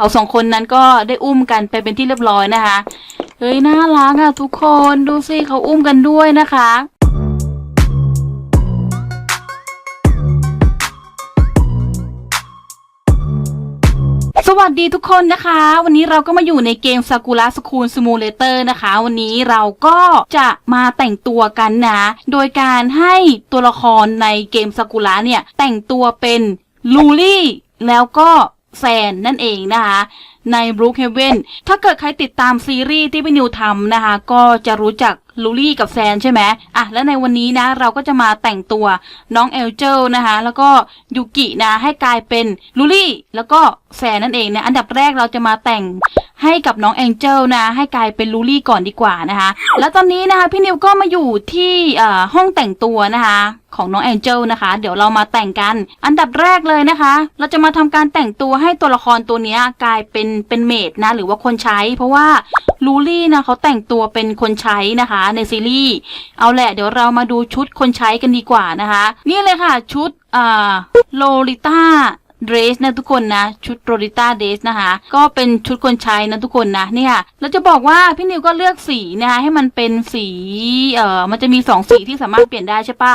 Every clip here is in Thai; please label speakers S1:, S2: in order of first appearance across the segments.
S1: เขาสองคนนั้นก็ได้อุ้มกันไปเป็นที่เรียบร้อยนะคะ เฮ้ยน่ารักอะทุกคนดูสิเขาอุ้มกันด้วยนะคะสวัสดีทุกคนนะคะ วันนี้เราก็มาอยู่ในเกม Sakura School Simulator นะคะ วันนี้เราก็จะมาแต่งตัวกันนะ โดยการให้ตัวละครในเกม Sakura เนี่ย แต่งตัวเป็นลูลี่ แล้วก็ แซนนั่นเองนะคะใน Brookhaven ถ้าเกิดใครติดตามซีรีส์ที่พี่นิวทำนะคะ ก็จะรู้จักลูลี่กับแซนใช่ไหมอะ และในวันนี้นะ เราก็จะมาแต่งตัวน้องเอลเจลนะคะ แล้วก็ยูกินะ ให้กลายเป็นลูลี่ แล้วก็แซนนั่นเองนะ อันดับแรกเราจะมาแต่งให้กับน้องแองเจลนะ ให้กลายเป็นลูลี่ก่อนดีกว่านะคะ แล้วตอนนี้นะคะพี่นิวก็มาอยู่ที่ห้องแต่งตัวนะคะ ของน้องแองเจลนะคะ เดี๋ยวเรามาแต่งกัน อันดับแรกเลยนะคะ เราจะมาทำการแต่งตัวให้ตัวละครตัวนี้กลายเป็นเป็นเมดนะหรือว่าคนใช้ เพราะว่าลูลี่นะเขาแต่งตัวเป็นคนใช้นะคะ ในซีรีส์เอาแหละเดี๋ยวเรามาดูชุดคนใช้กันดีกว่านะคะ นี่เลยค่ะชุดอ่าโลลิต้า เดรสนะทุกคนนะ ชุดโรลิต้าเดรสนะคะ ก็เป็นชุดคนใช้นะทุกคนนะเนี่ยเราจะบอกว่าพี่นิวก็เลือกสีนะคะให้มันเป็นสีเอ่อมันจะมีสองสีที่สามารถเปลี่ยนได้ใช่ปะ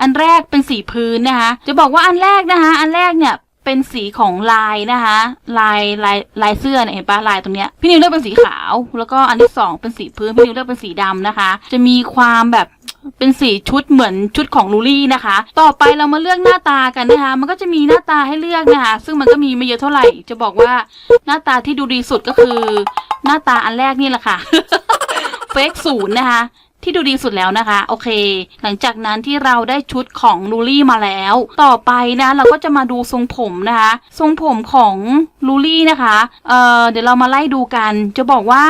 S1: อันแรกเป็นสีพื้นนะคะ จะบอกว่าอันแรกนะคะ อันแรกเนี่ยเป็นสีของลายนะคะ ลายลายลายเสื้อเนี่ยเห็นปะลายตรงเนี้ยพี่นิวเลือกเป็นสีขาว แล้วก็อันที่สองเป็นสีพื้นพี่นิวเลือกเป็นสีดำนะคะ จะมีความแบบ เป็นสีชุดเหมือนชุดของลูลี่นะคะ ต่อไปเรามาเลือกหน้าตากันนะคะ มันก็จะมีหน้าตาให้เลือกนะคะ ซึ่งมันก็มีไม่เยอะเท่าไหร่ จะบอกว่าหน้าตาที่ดูดีสุดก็คือ หน้าตาอันแรกนี่แหละค่ะ เฟกศูนย์นะคะ ที่ดูดีสุดแล้วนะคะ โอเค หลังจากนั้นที่เราได้ชุดของลูลี่มาแล้ว ต่อไปนะเราก็จะมาดูทรงผมนะคะ ทรงผมของลูลี่นะคะเอ่อเดี๋ยวเรามาไล่ดูกัน จะบอกว่า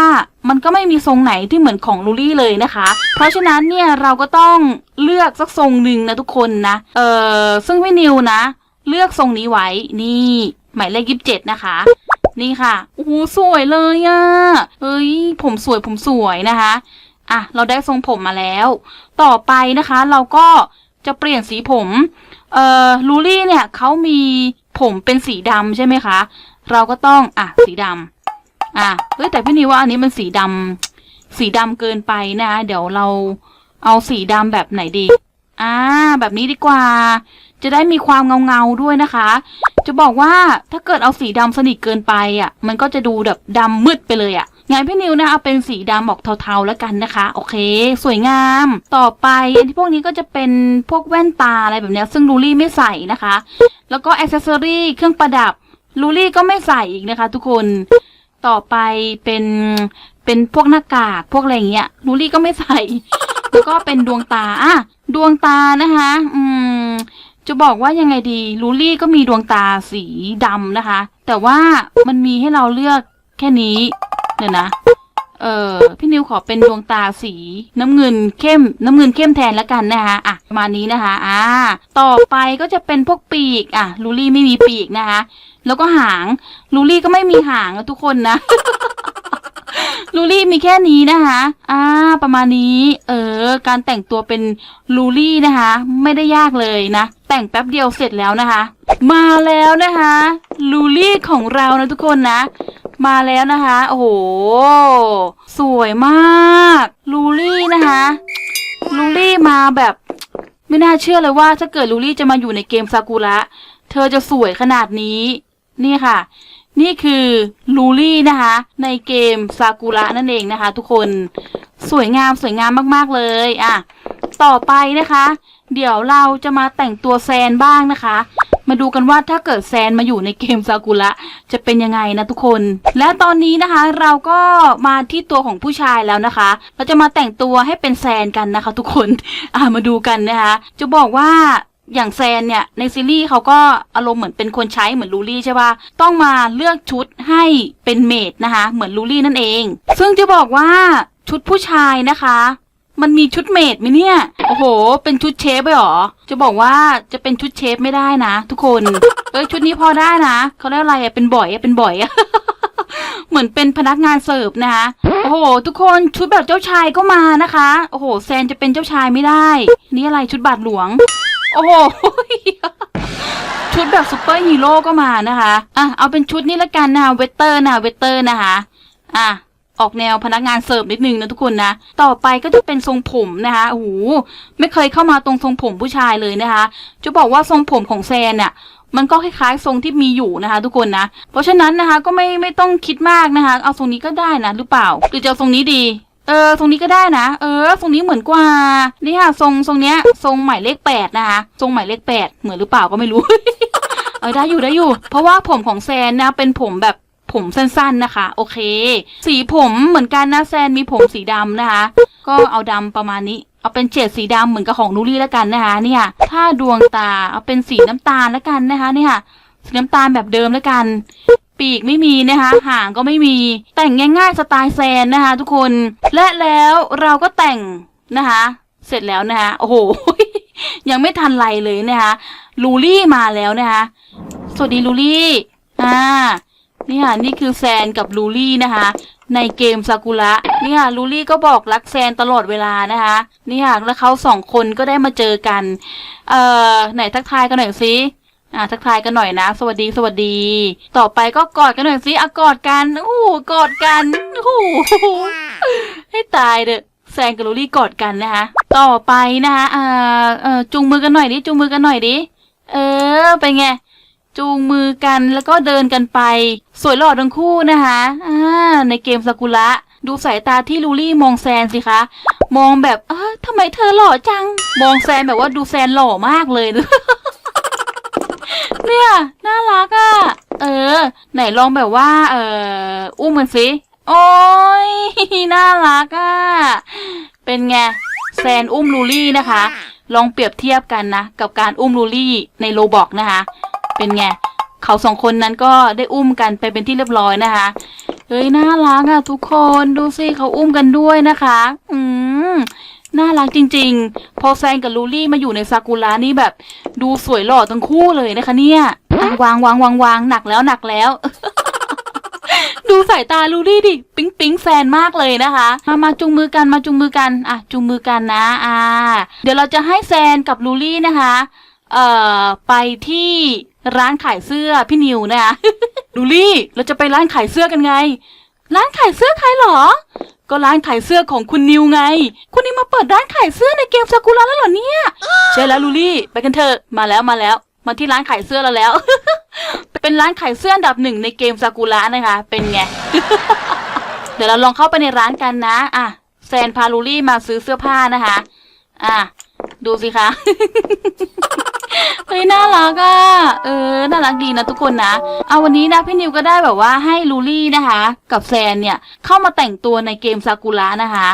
S1: มันก็ไม่มีทรงไหนที่เหมือนของลูลี่เลยนะคะ เพราะฉะนั้นเนี่ยเราก็ต้องเลือกสักทรงหนึ่งนะทุกคนนะ เออซึ่งพี่นิวนะ เลือกทรงนี้ไว้ นี่ หมายเลขยี่สิบเจ็ดนะคะ นี่ค่ะ โอ้สวยเลยอะ่ะเฮ้ย ผมสวยผมสวยนะคะ อะ เราได้ทรงผมมาแล้ว ต่อไปนะคะ เราก็จะเปลี่ยนสีผม เอ่อ ลูลี่เนี่ยเขามีผมเป็นสีดำใช่ไหมคะ เราก็ต้อง อะ สีดำอะ เฮ้ย แต่พี่นิวว่าอันนี้มันสีดำ สีดำเกินไปนะคะ เดี๋ยวเราเอาสีดำแบบไหนดี อ่า แบบนี้ดีกว่า จะได้มีความเงาเงาๆด้วยนะคะ จะบอกว่าถ้าเกิดเอาสีดำสนิทเกินไปอะ มันก็จะดูแบบดำมืดไปเลยอะ งั้นพี่นิวนะเอาเป็นสีดำออกเทาๆแล้วกันนะคะ โอเค สวยงาม ต่อไปที่พวกนี้ก็จะเป็นพวกแว่นตาอะไรแบบนี้ซึ่งลูลี่ไม่ใส่นะคะ แล้วก็อ c เซอรี่เครื่องประดับลูลี่ก็ไม่ใส่อีกนะคะ ทุกคนต่อไปเป็นเป็นพวกหน้ากากพวกอะไรเงี้ยลูลี่ก็ไม่ใส่แล้วก็เป็นดวงตาอะดวงตานะคะ อืมจะบอกว่ายังไงดีลูลี่ก็มีดวงตาสีดำนะคะ แต่ว่ามันมีให้เราเลือกแค่นี้ เดี๋ยวนะ เออพี่นิวขอเป็นดวงตาสีน้ำเงินเข้ม น้ำเงินเข้มแทนแล้วกันนะคะอะประมาณนี้นะคะ อ่า ต่อไปก็จะเป็นพวกปีก อะ ลูลี่ไม่มีปีกนะคะ แล้วก็หาง ลูลี่ก็ไม่มีหางทุกคนนะลูลี่มีแค่นี้นะคะ อ่า ประมาณนี้ เออ การแต่งตัวเป็นลูลี่นะคะ ไม่ได้ยากเลยนะ แต่งแป๊บเดียวเสร็จแล้วนะคะ มาแล้วนะคะ ลูลี่ของเรานะทุกคนนะ มาแล้วนะคะ โอ้โห สวยมาก ลูลี่นะคะ ลูลี่มาแบบ ไม่น่าเชื่อเลยว่าถ้าเกิดลูลี่จะมาอยู่ในเกมซากุระ เธอจะสวยขนาดนี้ นี่ค่ะ นี่คือลูลี่นะคะ ในเกมซากุระนั่นเองนะคะ ทุกคน สวยงามสวยงามมากๆเลย อะ ต่อไปนะคะ เดี๋ยวเราจะมาแต่งตัวแซนบ้างนะคะ มาดูกันว่าถ้าเกิดแซนมาอยู่ในเกมซากุระจะเป็นยังไงนะทุกคน และตอนนี้นะคะเราก็มาที่ตัวของผู้ชายแล้วนะคะ เราจะมาแต่งตัวให้เป็นแซนกันนะคะ ทุกคนอะมาดูกันนะคะ จะบอกว่าอย่างแซนเนี่ยในซีรีส์เขาก็อารมณ์เหมือนเป็นคนใช้เหมือนลูลี่ใช่ป่ะต้องมาเลือกชุดให้เป็นเมดนะคะ เหมือนลูลี่นั่นเอง ซึ่งจะบอกว่าชุดผู้ชายนะคะ มันมีชุดเมดไหมเนี่ย โอ้โห เป็นชุดเชฟไปหรอ จะบอกว่าจะเป็นชุดเชฟไม่ได้นะทุกคน เอ้ยชุดนี้พอได้นะเขาเรียกอะไรอะเป็นบ่อยอะเป็นบ่อยอะเหมือนเป็นพนักงานเสิร์ฟนะคะ โอ้โห ทุกคนชุดแบบเจ้าชายก็มานะคะ โอ้โห แซนจะเป็นเจ้าชายไม่ได้ นี่อะไรชุดบาทหลวง โอ้โห ชุดแบบซูเปอร์ฮีโร่ก็มานะคะ อะ เอาเป็นชุดนี้ละกันนะเวเตอร์นะเวเตอร์นะคะ อะ ออกแนวพนักงานเสิร์ฟนิดนึงนะทุกคนนะ ต่อไปก็จะเป็นทรงผมนะคะโอ้โหไม่เคยเข้ามาตรงทรงผมผู้ชายเลยนะคะ จะบอกว่าทรงผมของแซนเนี่ยมันก็คล้ายๆทรงที่มีอยู่นะคะ ทุกคนนะ เพราะฉะนั้นนะคะก็ไม่ไม่ต้องคิดมากนะคะ เอาทรงนี้ก็ได้นะหรือเปล่า หรือจะทรงนี้ดี เออทรงนี้ก็ได้นะ เออทรงนี้เหมือนกว่า นี่ค่ะทรงทรงเนี้ย ทรงหมายเลขแปดนะคะ ทรงหมายเลขแปดเหมือนหรือเปล่าก็ไม่รู้ เออได้อยู่ได้อยู่ เพราะว่าผมของแซนนะเป็นผมแบบ ผมสั้นๆนะคะ โอเค สีผมเหมือนกันนะแซนมีผมสีดำนะคะ ก็เอาดำประมาณนี้ เอาเป็นเฉดสีดำเหมือนกับของนูรี่แล้วกันนะคะ เนี่ย ถ้าดวงตาเอาเป็นสีน้ำตาลแล้วกันนะคะเนี่ยสีน้ำตาลแบบเดิมแล้วกัน ปีกไม่มีนะคะหางก็ไม่มี แต่งง่ายๆสไตล์แซนนะคะ ทุกคน และแล้วเราก็แต่งนะคะ เสร็จแล้วนะคะโอ้โหยังไม่ทันไรเลยนะคะ ลูลี่มาแล้วนะคะ สวัสดีลูลี่ อ่า นี่ค่ะนี่คือแซนกับลูลี่นะคะ ในเกมซากุระนี่ค่ะลูลี่ก็บอกรักแซนตลอดเวลานะคะนี่ค่ะแล้วเขาสองคนก็ได้มาเจอกัน เอ่อไหนทักทายกันหน่อยสิอ่าทักทายกันหน่อยนะ สวัสดีสวัสดี ต่อไปก็กอดกันหน่อยสิอะกอดกันโอ้โหกอดกันโอ้โหให้ตายเด้อแซนกับลูลี่กอดกันนะคะ ต่อไปนะคะอ่าเออจูงมือกันหน่อยดิจูงมือกันหน่อยดิเออเป็นไง จูงมือกันแล้วก็เดินกันไป สวยหล่อทั้งคู่นะคะอ่าในเกมซากุระดูสายตาที่ลูลี่มองแซนสิคะ มองแบบเออทำไมเธอหล่อจัง มองแซนแบบว่าดูแซนหล่อมากเลยเนี่ยน่ารักอะ่ะ เออ ไหนลองแบบว่า เอออุ้มมันสิโอ้ยน่ารักอะ่ะ เป็นไงแซนอุ้มลูลี่นะคะ ลองเปรียบเทียบกันนะ กับการอุ้มลูลี่ในโลบอกนะคะ เป็นไงเขาสองคนนั้นก็ได้อุ้มกันไปเป็นที่เรียบร้อยนะคะเฮ้ยน่ารักอะทุกคนดูสิเขาอุ้มกันด้วยนะคะ อืมน่ารักจริง ๆ พอแซนกับลูลี่มาอยู่ในซากุระนี่แบบ ดูสวยหล่อทั้งคู่เลยนะคะ เนี่ยอะวางวางวางวางหนักแล้วหนักแล้ว ดูสายตาลูลี่ดิปิ๊งปิ๊งแฟนมากเลยนะคะ มามาจุงมือกันมาจุงมือกันอะจุงมือกันนะ อ่า เดี๋ยวเราจะให้แซนกับลูลี่นะคะ เอ่อไปที่ ร้านขายเสื้อพี่นิวนะคะลูลี่เราจะไปร้านขายเสื้อกันไง ร้านขายเสื้อใครเหรอ ก็ร้านขายเสื้อของคุณนิวไง คุณนิวมาเปิดร้านขายเสื้อในเกมซากุระแล้วเหรอเนี่ยใช่แล้วลูลี่ ไปกันเถอะมาแล้วมาแล้ว มาที่ร้านขายเสื้อเราแล้ว เป็นร้านขายเสื้ออันดับหนึ่งในเกมซากุระนะคะ เป็นไงเดี๋ยวเราลองเข้าไปในร้านกันนะ อะ แซนพาลูลี่มาซื้อเสื้อผ้านะคะ อะ ดูสิคะ ฮ้ยน่ารักอะเออน่ารักดีนะทุกคนนะเอาวันนี้นะพี่นิวก็ได้แบบว่าให้ลูลี่นะคะ กับแซนเนี่ยเข้ามาแต่งตัวในเกมซากุระนะคะ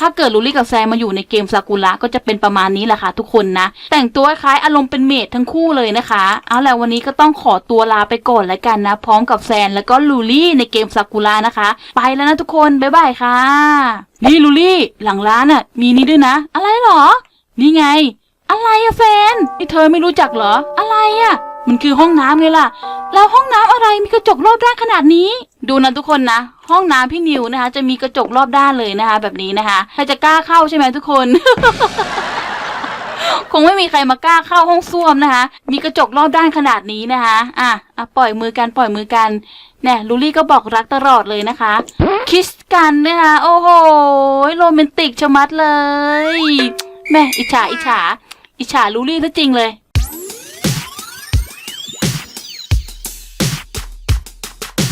S1: ถ้าเกิดลูลี่กับแซนมาอยู่ในเกมซากุระก็จะเป็นประมาณนี้แหละค่ะทุกคนนะ แต่งตัวคล้ายอารมณ์เป็นเมดทั้งคู่เลยนะคะ เอาแหละวันนี้ก็ต้องขอตัวลาไปก่อนแล้วกันนะ พร้อมกับแซนแล้วก็ลูลี่ในเกมซากุระนะคะ ไปแล้วนะทุกคนบ๊ายบายค่ะ นี่ลูลี่หลังร้านอะ มีนี่ด้วยนะ อะไรหรอ นี่ไง อะไรอะแฟนนี่เธอไม่รู้จักเหรอ อะไรอะมันคือห้องน้ำไงล่ะ แล้วห้องน้ำอะไรมีกระจกรอบด้านขนาดนี้ ดูนะทุกคนนะ ห้องน้ำพี่นิวนะคะ จะมีกระจกรอบด้านเลยนะคะ แบบนี้นะคะใครจะกล้าเข้าใช่ไหมทุกคน คงไม่มีใครมากล้าเข้าห้องส้วมนะคะ มีกระจกรอบด้านขนาดนี้นะคะ อะอะปล่อยมือกันปล่อยมือกันแน่ลูลี่ก็บอกรักตลอดเลยนะคะ คิสกันนะคะโอ้โหโรแมนติกชะมัดเลยแม่อิจฉาอิจฉา อิจฉาลูลี่ซะจริงเลย